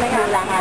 没有了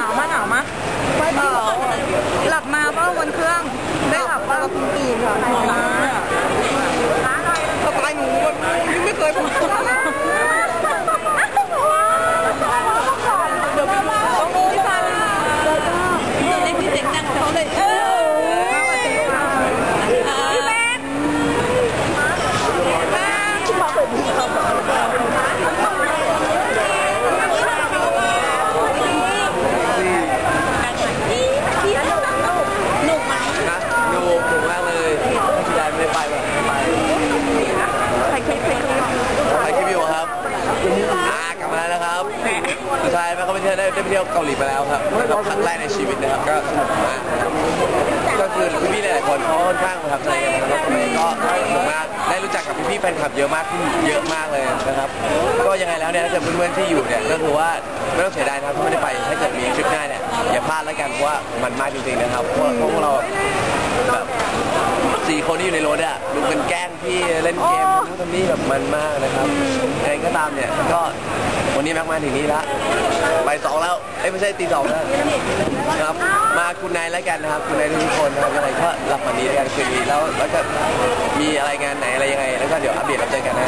นาวมาหนาวมากหลับมาเพราะวันเครื่อง ได้หลับป่ะคุณปีนเหรอ ที่ยวเกาหลีมาแล้วครับนะครับครั้งแรกในชีวิตนะครับก็สนุกมากนะครับก็คือพี่ๆหลายๆคนเขาค่อนข้างประทับใจกันนะครับก็สนุกมากได้รู้จักกับพี่ๆแฟนคลับเยอะมากขึ้นเยอะมากเลยนะครับ ก็ยังไงแล้วเนี่ยถ้าเกิดเพื่อนๆที่อยู่เนี่ยก็คือว่าไม่ต้องเสียดายนะครับที่ไม่ได้ไปถ้าเกิดมีทริปหน้าเนี่ยอย่าพลาดแล้วกันเพราะว่ามันมากจริงๆนะครับเพราะว่าพวกเราแบบสี่คนที่อยู่ในรถอะดูกันแกล้งพี่เล่นเกมทำนู่นทำนี่แบบมันมากนะครับยังไงก็ตามเนี่ยก็วันนี้แม็กมาถึงนี่ละ ไปสองแล้วเอ้ยไม่ใช่ตีสองแล้วนะครับ มาคุณนายแล้วกันนะครับคุณนายทุกคนนะครับยังไงก็หลับวันดีแล้วกันคืนนี้แล้วแล้วก็มีอะไรงานไหนอะไรยังไง แล้วก็เดี๋ยวอัปเดตเราเจอกันนะ